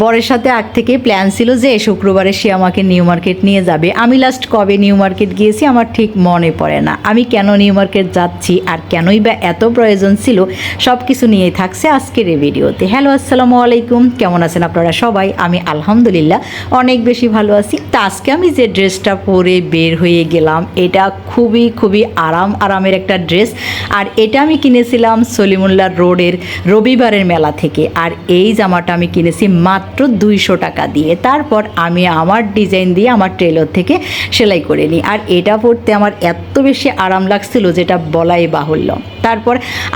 বরের সাথে আগ থেকে প্ল্যান ছিল যে শুক্রবারে সে আমাকে নিউ মার্কেট নিয়ে যাবে। আমি লাস্ট কবে নিউ মার্কেট গিয়েছি আমার ঠিক মনে পড়ে না। আমি কেন নিউ মার্কেট যাচ্ছি আর কেনই বা এত প্রয়োজন ছিল সব কিছু নিয়েই থাকছে আজকের এই ভিডিওতে। হ্যালো আসসালামু আলাইকুম। কেমন আছেন আপনারা সবাই? আমি আলহামদুলিল্লাহ অনেক বেশি ভালো আছি। তা আজকে আমি যে ড্রেসটা পরে বের হয়ে গেলাম, এটা খুবই খুবই আরাম, আরামের একটা ড্রেস আর এটা আমি কিনেছিলাম সলিমুল্লাহ রোডের রবিবারের মেলা থেকে। আর এই জামাটা আমি কিনেছি মাত্র দুইশো টাকা দিয়ে। তারপর আমি আমার ডিজাইন দিয়ে আমার টেলর থেকে সেলাই করে নিই। আর এটা পড়তে আমার এত বেশি আরাম লাগছিল যেটা বলাই বাহুল্য। তারপর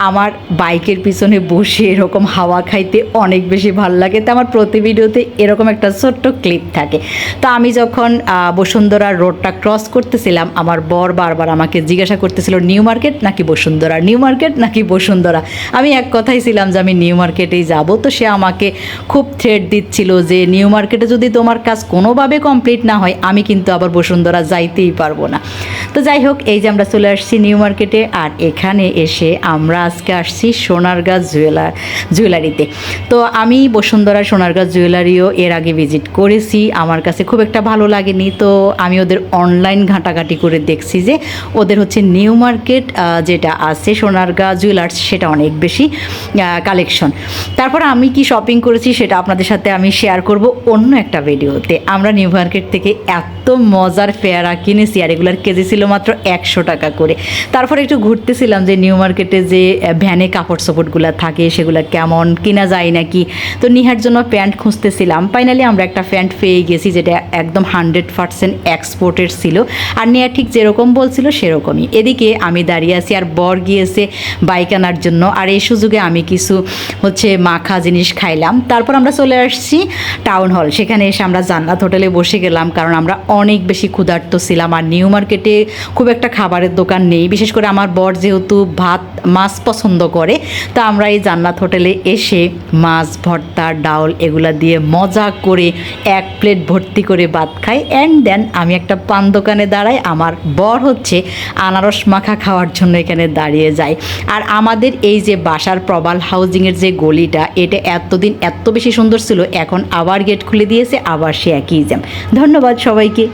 আমার বাইকের পিছনে বসে এরকম হাওয়া খাইতে অনেক বেশি ভালো লাগে। তো আমার প্রতি ভিডিওতে এরকম একটা ছোট্ট ক্লিপ থাকে। তো আমি যখন বসুন্ধরা রোডটা ক্রস করতেছিলাম, আমার বর বারবার আমাকে জিজ্ঞাসা করতেছিল, নিউ মার্কেট নাকি বসুন্ধরা? নিউ মার্কেট নাকি বসুন্ধরা? আমি এক কথাই ছিলাম যে, আমি নিউ মার্কেটেই যাব। তো সে আমাকে খুব থ্রেড দিচ্ছিল যে, নিউ মার্কেটে যদি তোমার কাজ কোনোভাবে কমপ্লিট না হয়, আমি কিন্তু আবার বসুন্ধরা যাইতেই পারব না। তো যাই হোক, এই যে আমরা চলে আসছি নিউ মার্কেটে, আর এখানে এসে আমরা আজকে আসছি সোনারগাঁ জুয়েলার, জুয়েলারিতে। তো আমি বসুন্ধরা সোনারগাঁ জুয়েলারিও এর আগে ভিজিট করেছি। আমার কাছে খুব একটা ভালো লাগেনি। তো আমি ওদের অনলাইন ঘাঁটাঘাঁটি করে দেখছি যে ওদের হচ্ছে নিউ মার্কেট যেটা আছে সোনারগাঁ জুয়েলার্স, সেটা অনেক বেশি কালেকশন তারপর আমি কি শপিং করেছি সেটা আপনাদের সাথে আমি শেয়ার করব অন্য একটা ভিডিওতে আমরা নিউ মার্কেট থেকে এত মজার পেয়ারা কিনেছি, আর এগুলার কেজি ছিল মাত্র একশো টাকা করে। তারপর একটু ঘুরতেছিলাম যে নিউ মার্কেটে যে ভ্যানে কাপড় সাপড়গুলো থাকে, সেগুলো কেমন, কিনা যায় নাকি? তো নিহার জন্য প্যান্ট খুঁজতেছিলাম। ফাইনালি আমরা একটা প্যান্ট পেয়ে গেছি যেটা একদম হান্ড্রেড পার্সেন্ট এক্সপোর্টের ছিল। আর নিয়া ঠিক যেরকম বলছিল সেরকমই। এদিকে আমি দাঁড়িয়ে আছি আর বর গিয়েছে বাইক আনার জন্য। আর এই সুযোগে আমি কিছু হচ্ছে মাখা জিনিস খাইলাম। তারপর আমরা চলে আসছি টাউন হল। সেখানে এসে আমরা জান্নাত হোটেলে বসে গেলাম কারণ আমরা অনেক বেশি ক্ষুধার্ত ছিলাম। আর নিউ মার্কেটে খুব একটা খাবারের দোকান নেই। বিশেষ করে আমার বর যেহেতু ভাত, মাছ পছন্দ করে, তা আমরা এই জান্নাত হোটেলে এসে মাছ, ভর্তা, ডাউল এগুলা দিয়ে মজা করে এক প্লেট ভর্তি করে ভাত খাই। অ্যান্ড দেন আমি একটা পান দোকানে দাঁড়াই, আমার বর হচ্ছে আনারস মাখা খাওয়ার জন্য এখানে দাঁড়িয়ে যায়। আর আমাদের এই যে বাসার প্রবাল হাউজিংয়ের যে গলিটা, এটা এতদিন এত বেশি সুন্দর ছিল, এখন আবার গেট খুলে দিয়েছে, আবার সে একই জ্যাম ধন্যবাদ সবাইকে।